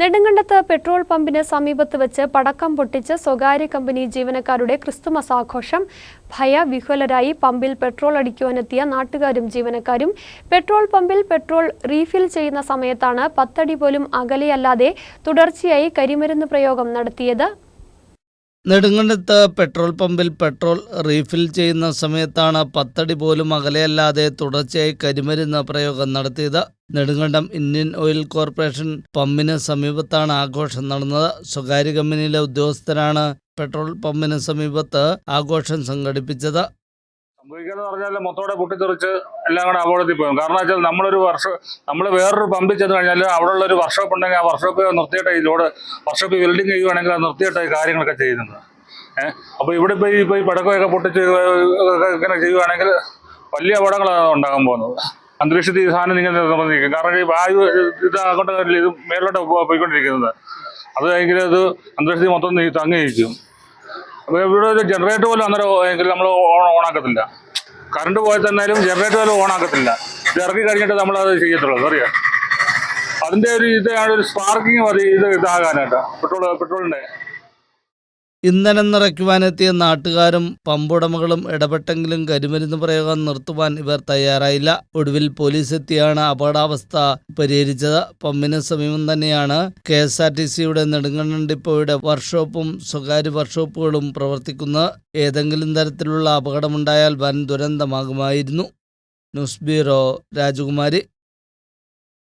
നെടുങ്കണ്ടത്ത് petrol പമ്പിന് സമീപത്ത് വെച്ച് പടക്കം പൊട്ടിച്ച് സ്വകാര്യ കമ്പനി ജീവനക്കാരുടെ ക്രിസ്തുമസ് ആഘോഷം ഭയവിഹ്വലരായി. പമ്പിൽ പെട്രോൾ അടിക്കുവാനെത്തിയ നാട്ടുകാരും ജീവനക്കാരും പെട്രോൾ പമ്പിൽ പെട്രോൾ റീഫിൽ ചെയ്യുന്ന സമയത്താണ് പത്തടി പോലും അകലെയല്ലാതെ തുടർച്ചയായി കരിമരുന്ന് പ്രയോഗം നടത്തിയത്. നെടുങ്കണ്ടത്ത് പെട്രോൾ പമ്പിൽ പെട്രോൾ റീഫിൽ ചെയ്യുന്ന സമയത്താണ് പത്തടി പോലും അകലെയല്ലാതെ തുടർച്ചയായി കരിമരുന്ന് പ്രയോഗം നടത്തിയത്. നെടുങ്കണ്ടം ഇന്ത്യൻ ഓയിൽ കോർപ്പറേഷൻ പമ്പിന് സമീപത്താണ് ആഘോഷം നടന്നത്. സ്വകാര്യ കമ്പനിയിലെ ഉദ്യോഗസ്ഥരാണ് പെട്രോൾ പമ്പിന് സമീപത്ത് ആഘോഷം സംഘടിപ്പിച്ചത്. സംഭവിക്കാന്ന് പറഞ്ഞാൽ മൊത്തോടെ പൊട്ടിത്തെറിച്ച് എല്ലാം കൂടെ അപകടത്തിൽ പോകും കാരണം വെച്ചാൽ നമ്മളൊരു വർഷം നമ്മൾ വേറൊരു പമ്പിൽ ചെന്ന് കഴിഞ്ഞാൽ അവിടെ ഉള്ള ഒരു വർക്ക്ഷോപ്പ് ഉണ്ടെങ്കിൽ ആ വർക്ക്ഷോപ്പ് നിർത്തിയിട്ട് ഈ ലോഡ് വർക്ക്ഷോപ്പ് വെൽഡിങ് ചെയ്യുവാണെങ്കിൽ അത് നിർത്തിയിട്ട് ഈ കാര്യങ്ങളൊക്കെ ചെയ്യുന്നത് ഏഹ് അപ്പോൾ ഇവിടെ ഇപ്പോൾ ഇപ്പോൾ ഈ പടക്കമൊക്കെ പൊട്ടിച്ച് ഇങ്ങനെ ചെയ്യുവാണെങ്കിൽ വലിയ അപകടങ്ങളാണ് ഉണ്ടാകാൻ പോകുന്നത്. അന്തരീക്ഷത്തിൽ ഈ സാധനം ഇങ്ങനെ നിർബന്ധിക്കും. കാരണം ഈ വായു ഇത് അങ്ങോട്ട് ഇത് മേലോട്ട് പോയിക്കൊണ്ടിരിക്കുന്നത്. അത് ഭയങ്കര അത് അന്തരീക്ഷത്തിൽ മൊത്തം തങ്ങിയിരിക്കും ഇവിടെ ഒരു ജനറേറ്റർ പോലും അന്നേരം എങ്കിൽ നമ്മൾ ഓണാക്കത്തില്ല. കറണ്ട് പോയാൽ തന്നാലും ജനറേറ്റർ പോലും ഓണാക്കത്തില്ല ഇത് ഇറക്കി കഴിഞ്ഞിട്ട് നമ്മൾ അത് ചെയ്യത്തുള്ളൂ അറിയാം? അതിന്റെ ഒരു ഇതാണ് ഒരു സ്പാർക്കിങ് മതി ഇത് ഇതാകാനായിട്ട്. പെട്രോൾ പെട്രോളിന്റെ. ഇന്ധനം നിറയ്ക്കുവാനെത്തിയ നാട്ടുകാരും പമ്പുടമകളും ഇടപെട്ടെങ്കിലും കരിമരുന്ന് പ്രയോഗം നിർത്തുവാൻ ഇവർ തയ്യാറായില്ല. ഒടുവിൽ പോലീസ് എത്തിയാണ് അപകടാവസ്ഥ പരിഹരിച്ചത്. പമ്പിന് സമീപം തന്നെയാണ് കെ എസ് ആർ ടി സിയുടെ നെടുങ്കണ്ണൻ ഡിപ്പോയുടെ വർക്ക്ഷോപ്പും സ്വകാര്യ വർക്ക്ഷോപ്പുകളും പ്രവർത്തിക്കുന്നത്. ഏതെങ്കിലും തരത്തിലുള്ള അപകടമുണ്ടായാൽ വൻ ദുരന്തമാകുമായിരുന്നു. ന്യൂസ് ബ്യൂറോ രാജകുമാരി.